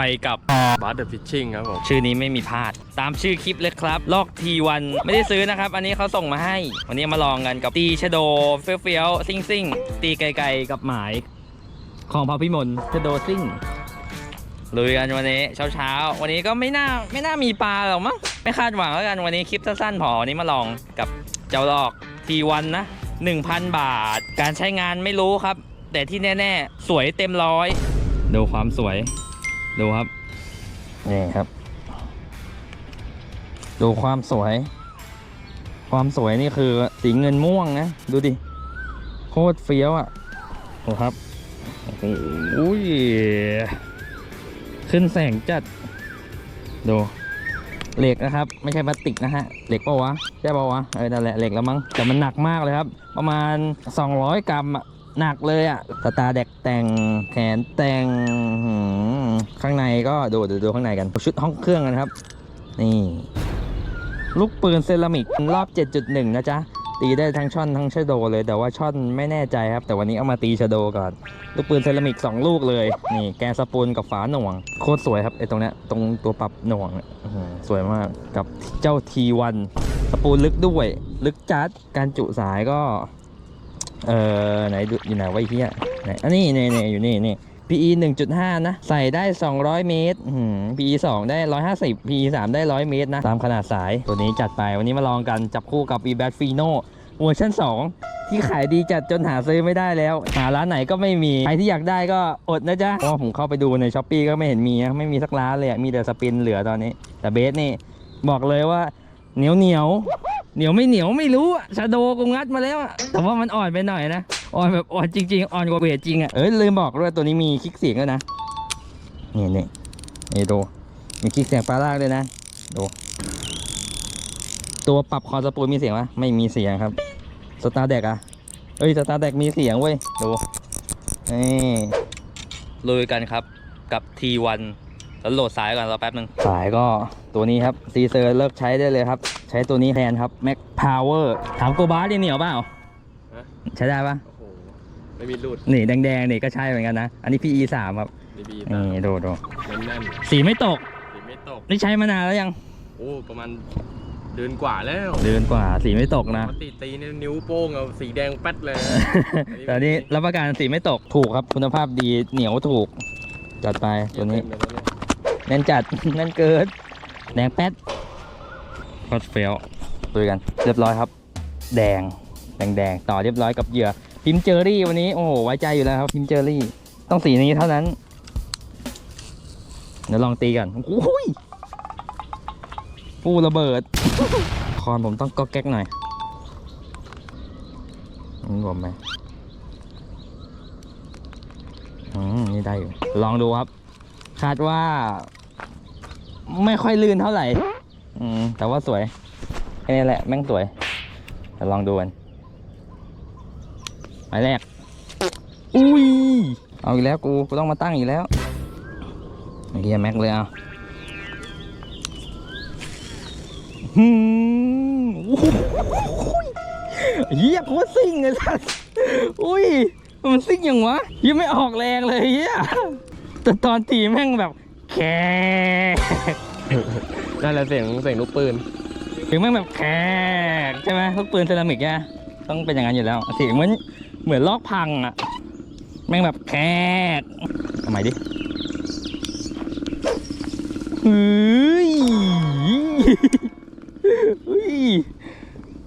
ไปกับบาร์เดอร์ฟิชชิ่งครับผมชื่อนี้ไม่มีพลาด ตามชื่อคลิปเลยครับ ลอกทีวันไม่ได้ซื้อนะครับ อันนี้เขาส่งมาให้ วันนี้มาลองกันกับตีชะโดเฟี้ยวเฟี้ยวๆซิ่งซิ่งๆตีไกลๆกับหมาย ของพระพิมลชะโดซิ่งลุยกันวันนี้เช้าเช้าๆวันนี้ก็ไม่น่าไม่น่ามีปลาหรอกมั้งไม่คาดหวังแล้วกันวันนี้คลิปสั้นๆพอวันนี้มาลองกับเจ้าลอกทีวันนะ1,000 บาท การใช้งานไม่รู้ครับ แต่ที่แน่ ๆ สวยเต็มร้อย ดูความสวย ดูครับ นี่ครับ ดูความสวย ความสวยนี่คือสีเงินม่วงนะ ดูดิ โคตรเฟี้ยวอะโอ้ครับโอ้โหอุ้ยขึ้นแสงจัด ดูเหล็กนะครับ ไม่ใช่พลาสติกนะฮะเหล็กปล่าวะใช่ปล่าวะเออนั่นแหละเหล็กแล้วมั้งแต่มันหนักมากเลยครับ ประมาณ 200 กรัมอะหนักเลยอะสตาร์แดกแต่งแขนแต่งหื ข้างในก็ดูดูดูข้างในกัน ชุดห้องเครื่องกันครับ นี่ลูกปืนเซรามิกรอบ 7.1 นะจ๊ะ ตีได้ทั้งช่อนทั้งชะโดเลย แต่ว่าช่อนไม่แน่ใจครับ แต่วันนี้เอามาตีชะโดก่อน ลูกปืนเซรามิก 2 ลูกเลย นี่ แกนสปูลกับฝาหน่วง โคตรสวยครับไอ้ตรงเนี้ยตรงตัวปรับหน่วงสวยมากกับเจ้า T1 สปูลลึกด้วย ลึกจัดการจุสายก็ เออไหนอยู่ไหนไวะไอ้เฮียไหนอันนี้นี่นี่อยู่นี่นี่ PE 1.5 นะ ใส่ได้ 200 เมตรอื้อหือ PE 2 ได้ 150 PE 3 ได้ 100 เมตรนะ ตามขนาดสายตัวนี้จัดไปวันนี้มาลองกันจับคู่กับ e b a t Fino เวอร์ชัน2 ที่ขายดีจัดจนหาซื้อไม่ได้แล้ว หาร้านไหนก็ไม่มี ใครที่อยากได้ก็อดนะจ๊ะเพราะว่าผมเข้าไปดูในช้อปปีก็ไม่เห็นมีนะไม่มีสักร้านเลยมีแต่สปินเหลือตอนนี้ แต่เบสนี่ บอกเลยว่าเหนียวเหนียว เหนียวไม่เหนียวไม่รู้อะชาโดกูงัดมาแล้วอะแต่ว่ามันอ่อนไปหน่อยนะอ่อนแบบอ่อนจริง ๆ อ่อนกว่าเวทจริงอะเอ้ยลืมบอกด้วยตัวนี้มีคลิกเสียงด้วยนะนี่นี่นี่ดูมีคลิกเสียงปลาลากด้วยนะดูตัวปรับคอสปูลมีเสียงปะไม่มีเสียงครับสตาร์เด็กอะเอ้ยสตาร์เด็กมีเสียงเว้ยดูนี่ลุยกันครับกับ T1 แล้วโหลดสายก่อนรอแป๊บนึงสายก็ตัวนี้ครับซีเซอร์เลิกใช้ได้เลยครับ ใช้ตัวนี้แทนครับ Mac Power ถามโกบาสนี่เหนียวเปล่าฮะใช้ได้ปะโอ้โหไม่มีหลุดนี่แดงๆนี่ก็ใช่เหมือนกันนะ อันนี้ PE 3ครับดีบีนี่ดูดูแน่นสีไม่ตกๆสีไม่ตกนี่ใช้มานานแล้วยังโอ้ประมาณเดือนกว่าแล้วเดือนกว่าสีไม่ตกนะปกติตีนี่นิ้วโป้งเอาสีแดงแป๊ดเลยแต่อันนี้รับประกันสีไม่ตกถูกครับคุณภาพดีเหนียวถูกจัดไปตัวนี้ แน่นจัด แน่นเกินแดงแป๊ดคอสเฟลดูกัน เรียบร้อยครับ แดง แดงแดงต่อเรียบร้อยกับเหยื่อ พิมพ์เจอรี่วันนี้โอ้โหไว้ใจอยู่แล้วครับ พิมพ์เจอรี่ ต้องสีนี้เท่านั้นเดี๋ยวลองตีกันโอ้ยปูระเบิด คอนผมต้องก็แก๊กหน่อยนี่ผมไหมอืมนี่ได้อยู่ ลองดูครับ คาดว่า ไม่ค่อยลื่นเท่าไหร่ อืม แต่ว่าสวยแค่นี้แหละ แม่งสวยเดี๋ยวลองดูกันหมายแรก อุ้ย เอาอีกแล้วกู กูต้องมาตั้งอีกแล้วเมื่อกี้แม็กเลยเอาหืมโอ้โหเฮียโคตรซิ่งเลยสัสอุ้ย มันซิ่งอย่างวะยังไม่ออกแรงเลยเฮียแต่ตอนตีแม่งแบบ แค่นั่นแหละเสียงเสียงลูกปืน ถึงแม่งแบบแขกใช่ไหมลูกปืนเซรามิกใช่ไหมต้องเป็นอย่างนั้นอยู่แล้วเสียงเหมือนเหมือนลอกพังอะแม่งแบบแขกทำไมดิเฮ้ยเฮ้ย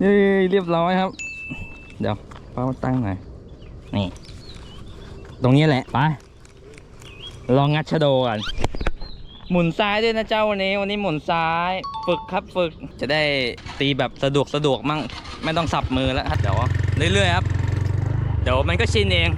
เฮ้ยเรียบร้อยครับ เดี๋ยวป้ามาตั้งหน่อยนี่ ตรงนี้แหละ ไป ลองงัดชะโดกัน หมุนซ้ายด้วยนะเจ้าวันนี้ วันนี้หมุนซ้ายฝึกครับฝึกจะได้ตีแบบสะดวกสะดวกมั่งไม่ต้องสับมือแล้วครับเดี๋ยวเรื่อยๆครับ เดี๋ยวมันก็ชินเอง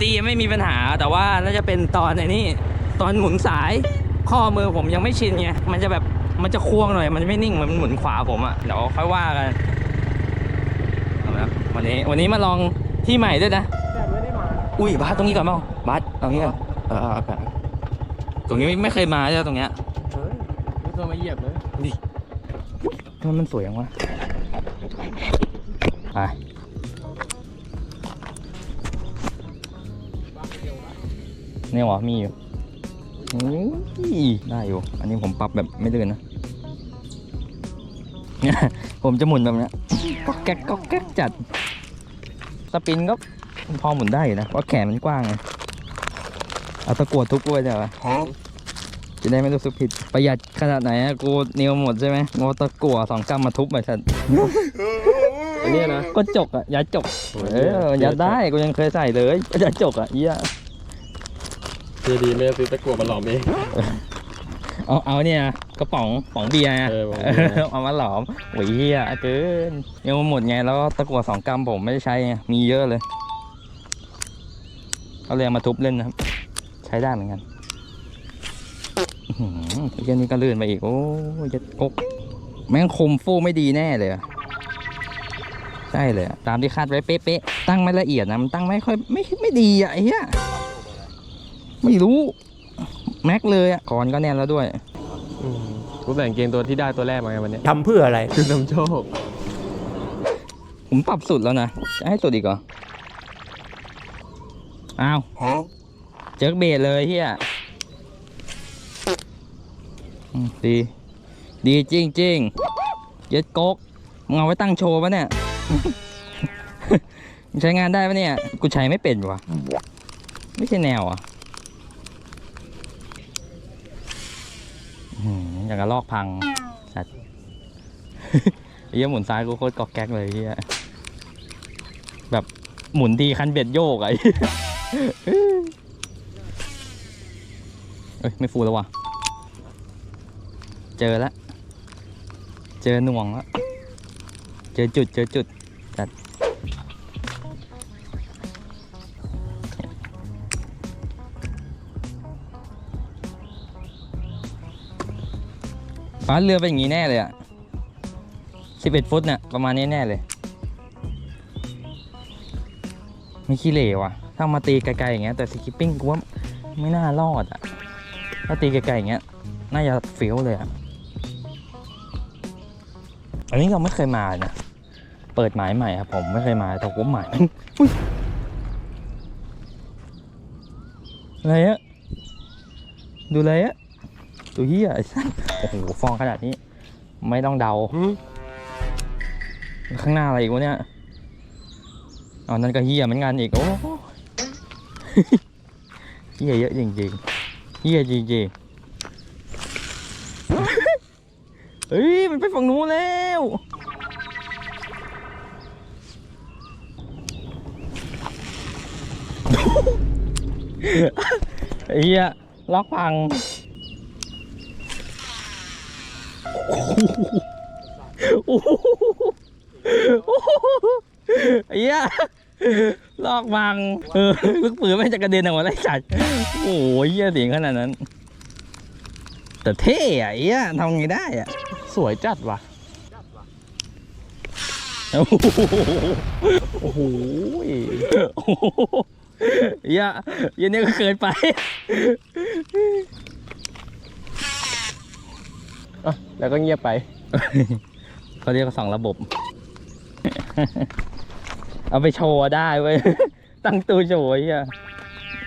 ตีไม่มีปัญหาแต่ว่าน่าจะเป็นตอนไอ้นี่ตอนหมุนสายข้อมือผมยังไม่ชินไงมันจะแบบมันจะควงหน่อย มันจะไม่นิ่งเหมือนมันหมุนขวาผมอะ่ะเดี๋ยวค่อยว่ากันเอาละครับวันนี้วันนี้มาลองที่ใหม่ด้วยนะอุ้ยบาสตรงนี้ก่อนเปล่าบาสตรงนี้ก่อนเออเอาเอาเอา ตรงนี้ไม่ไม่เคยมาใช่ไหมตรงเนี้ยเฮ้ยไม่เคยมาเหยียบเลยดิทำไมมันสวยอย่างวะไปนี่หรอมีอยู่อุ้ยได้อยู่ อันนี้ผมปรับแบบไม่เลื่อนนะ ผมจะหมุนแบบเนี้ยก็แก๊กก็แก๊กจัด สปินก็พอหมุนได้อยู่นะเพราะแขนมันกว้างไง เอาตะกั่วทุบด้วยเดี๋ยวจะได้ไม่รู้สึกผิดประหยัดขนาดไหนอะกูนิ้วหมดใช่ไหมงอตะกั่วสองกำมาทุบไปสัตว์อันเนี้ยนะก็จกอะยัดจกเออยัดได้กูยังเคยใส่เลยยัดจกอะเหี้ยคือดีไม่ได้ซื้อตะกั่วมาหลอมเองเอาเอาเนี่ยกระป๋องป๋องเบียร์อะเออป๋องเบียร์เออเอามาหลอมโอ้ยเหี้ยเกินยังหมดไงแล้วตะกั่วสองกรัมผมไม่ได้ใช้ไงมีเยอะเลยเอาเลยเอามาทุบเล่นนะครับใช้ได้เหมือนกันอื้อหือไอ้เหี้ยนี่ก็ลื่นไปอีก โอ้ยยัดกกแม่งคมฟูไม่ดีแน่เลยอะใช่เลยอะตามที่คาดไว้เป๊ะๆตั้งไม่ละเอียดนะมันตั้งไม่ค่อยไม่ไม่ดีอะไอ้เหี้ยไม่รู้แม็กเลยอะคอนก็แน่นแล้วด้วยอืมกูแต่งเกงตัวที่ได้ตัวแรกมาไงวันเนี้ยทำเพื่ออะไรคือนำโชคผมปรับสุดแล้วนะ จะให้สุดอีกเหรอ อ้าว เจิกเบสเลยเฮียอืมดี ดีจริงจริงเย็ดโก๊กมึงเอาไว้ตั้งโชว์ปะเนี่ยใช้งานได้ปะเนี่ย กูใช้ไม่เป็นวะไม่ใช่แนวอะอย่างกับลอกพังสัตว์ไอ้เหี้ยหมุนซ้ายกูโคตรกอกแก๊กเลยเฮียแบบหมุนทีคันเบ็ดโยกไอ้ อ้ยไม่ฟูแล้วว่ะ เจอแล้ว เจอหน่วงแล้ว เจอจุดเจอจุดจัดฟ้าเรือเป็นอย่างนี้แน่เลยอะสิบเอ็ดฟุตเนี่ยประมาณนี้แน่เลย ไม่ขี้เหร่ว่ะ ถ้ามาตีไกลๆอย่างเงี้ยแต่สกิปปิ้งกูว่าไม่น่ารอดอะ ถ้าตีไกลๆอย่างเงี้ย น่าจะเฟี้ยวเลยอะ อันนี้เราไม่เคยมาเลยนะ เปิดหมายใหม่ครับผมไม่เคยมาแต่ผมหมายอุ๊ยอะไรอะดูอะไรอะตัวเฮียไอ้สัสโอ้โหฟองขนาดนี้ ไม่ต้องเดา ข้างหน้าอะไรอีกวะเนี่ยอ๋อนั่นก็เฮียเหมือนกันอีก โอ้โหเฮียเยอะจริงๆ เฮียจริงๆเฮ้ย มันไปฝั่งนู้นแล้วเฮียล็อกพังโอ้โหเหี้ย ลอกบังเออลูกปืนไม่งจะกระเด็นออกมาไล่สัตว์โอ้ยเหี้ยเสียงขนาดนั้น แต่เท่อะไอ้เหี้ยทำไงได้อะสวยจัดว่ะโอ้โหโอ้โหโอ้โหเหี้ยเหี้ยนี่ก็เกินไปอะแล้วก็เงียบไปเขาเรียกว่าสองระบบ เอาไปโชว์ได้เว้ย ตั้งตู้โชว์ไอ้เฮีย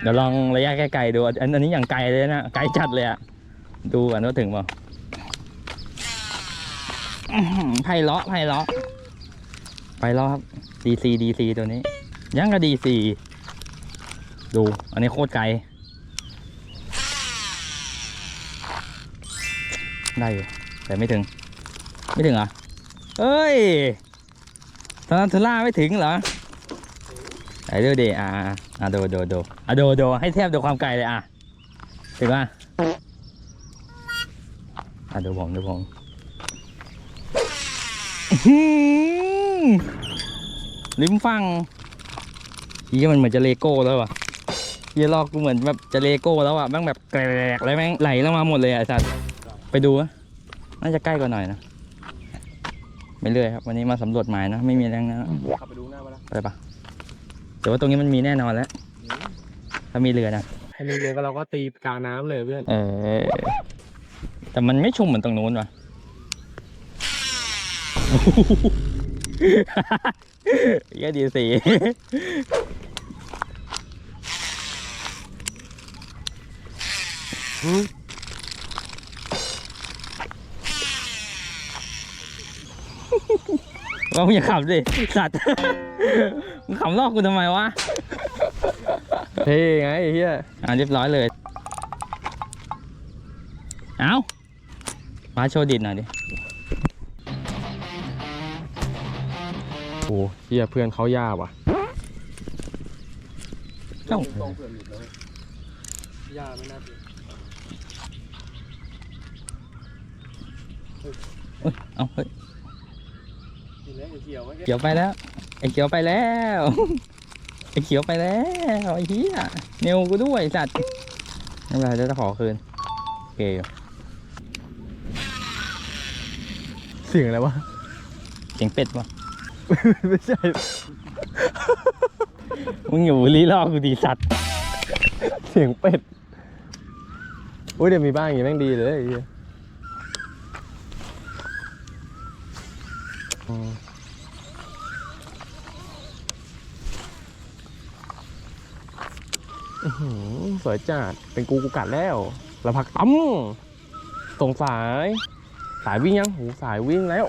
เดี๋ยวลองระยะไกลๆดูอันอันนี้อย่างไกลเลยนะ ไกลจัดเลยอะดูกันว่าถึงเปล่าอื้อหือไพเราะไพเราะไพเราะครับ DC DC ตัวนี้ ยังกับ DC ดู อันนี้โคตรไกล ได้อยู่แต่ไม่ถึง ไม่ถึงเหรอเอ้ย ตอนนั้นเทล่าไม่ถึงเหรอไหนดูดิอ่าอ่าอ่าดูดูดูอะดูดูให้เทียบดูความไกลเลยอะถึงป่ะอะดูผมดูผมลิ้มฟังยี่มันเหมือนจะเลโก้แล้วอะยี่ลอกกูเหมือนแบบจะเลโก้แล้วอะแม่งแบบแกรกเลยแม่งไหลลงมาหมดเลยอะไอ้สัตว์ไปดูอะน่าจะใกล้กว่าหน่อยนะ ไปเรื่อยครับ วันนี้มาสำรวจหมายนะ ไม่มีแรงนะขับไปดูหน้ามาแล้วไปปะแต่ว่าตรงนี้มันมีแน่นอนแล้ว ถ้ามีเรือนะให้เรือก็เราก็ตีกลางน้ำเลยเพื่อน เออ แต่มันไม่ชุ่มเหมือนตรงนู้นว่ะเหี้ยดีสีอืม ว่ามึงอย่าขำดิสัตว์มึงขำลอกกูทำไมวะเท่ไงไอ้เฮียอ่าเรียบร้อยเลย เอามาโชว์ดิดหน่อยดิโอ้เฮียเพื่อนเขายากว่ะเอ้าตรงเพื่อนหลุดเลยยาไม่น่าเปลี่ยนเอ้ยเอาเฮ้ยกินแล้ว เขียวไว้เขียวไปแล้วไอ้เขียวไปแล้วไอ้เขียวไปแล้วไอ้เหี้ยเนวกูด้วยสัตว์ไม่เป็นไรเดี๋ยวจะขอคืนโอเคเสียงอะไรวะเสียงเป็ดวะไม่ใช่มึงอยู่ลีลอกูดีสัตว์เสียงเป็ดอุ้ยเดี๋ยวมีบ้างอย่างงี้แม่งดีเลยไอ้เหี้ยอืมอื้อหือ สวยจัด เป็นกูกูกัดแล้วแล้วพักตั้มส่งสาย สายวิ่งยังหูสายวิ่งแล้ว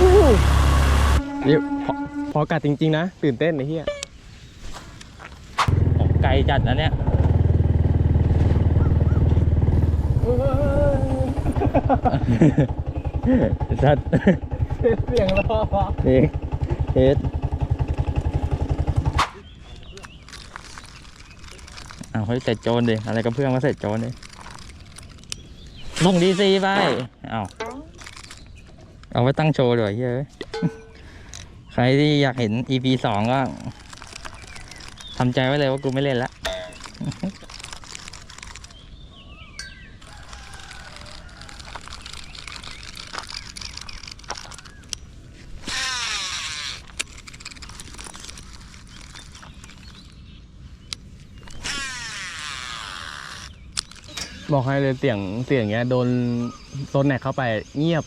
อู้หูเดี๋ยวพอพอกัดจริง ๆ นะ ตื่นเต้นไอ้เหี้ยของไกลจัดนะเนี่ยสัตว์ เสียงรอเอกเฮ็ดอ้าวเฮ้ยใส่โจรดิอะไรกับเพื่อนมาใส่โจรดิลงดีซีไปเอาเอาไว้ตั้งโชว์ด้วยเฮ้ยใครที่อยากเห็น EP สองก็ทำใจไว้เลยว่ากูไม่เล่นละ บอกให้เลยเสียงเสียงเงี้ยโดนโซนแหนกเข้าไปเงียบ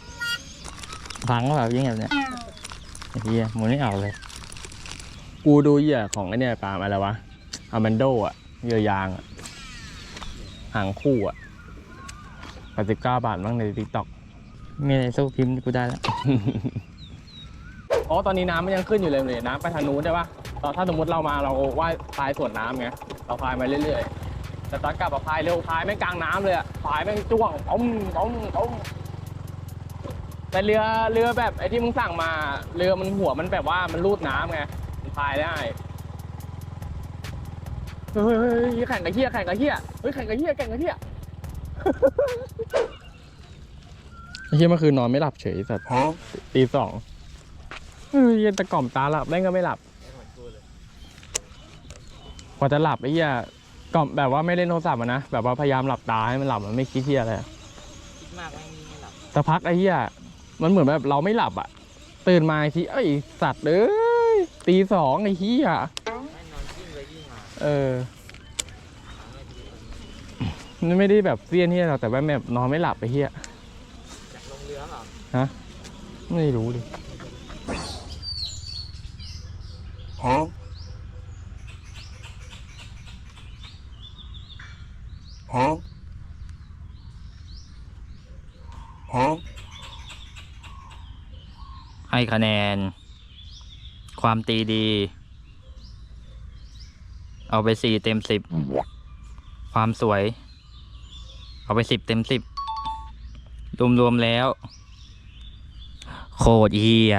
พังก็แบบยิ่งแบบเนี้ยไอ้เฮียมุนไม่เอาเลย กูดูเหยื่อของไอเนี่ยปาล์มอะไรวะอามันโดอะเหยื่อยางอะหางคู่อะแปดสิบเก้าบาทบ้างในทิกตอกไม่ได้สู้พิมพ์กูได้แล้ว อ๋อ ตอนนี้น้ำมันยังขึ้นอยู่เลยเลย น้ำไปทางนู้นใช่ปะตอนถ้าสมมติเรามาเราว่ายพายสวนน้ำไง เราพายมาเรื่อยๆ แต่ตอนกลับมาพายเร็วพายไม่งกลางน้ำเลยอะพายไม่งจ้วงต้มต้มต้มแต่เรือเรือแบบไอ้ที่มึงสั่งมา เรือมันหัวมันแบบว่ามันรูดน้ำไงมันพายได้เฮ้ยเฮ้ยเฮ้ยแข่งกับเฮียแข่งกับเฮียเฮ้ยแข่งกับเฮียแข่งกับเฮียเฮียเมื่อคืนนอนไม่หลับเฉยสัตว์ตีสองเฮ้ยเหี้ยตะกล่อมตาหลับแม่งก็ไม่หลับพอจะหลับไอ้เฮีย กล่อมแบบว่าไม่เล่นโทรศัพท์อะนะ แบบว่าพยายามหลับตาให้มันหลับมันไม่คิดเฮียอะไรอะคิดมากไม่มีไม่หลับสักพักไอ้เฮียมันเหมือนแบบเราไม่หลับอะตื่นมาอีกทีเอ้ยสัตว์เอ้ยตีสองไอ้เฮียไม่นอนยิ่งไปยิ่งมาเออ มันไม่ได้แบบเซียนเฮียหรอกแต่ว่าแบบนอนไม่หลับไปเฮียอยากลงเรือเหรอ ไม่รู้ดิ ให้คะแนน ความตีดี เอาไปสี่เต็มสิบความสวย เอาไปสิบเต็มสิบรวมๆแล้ว โคตรเฮีย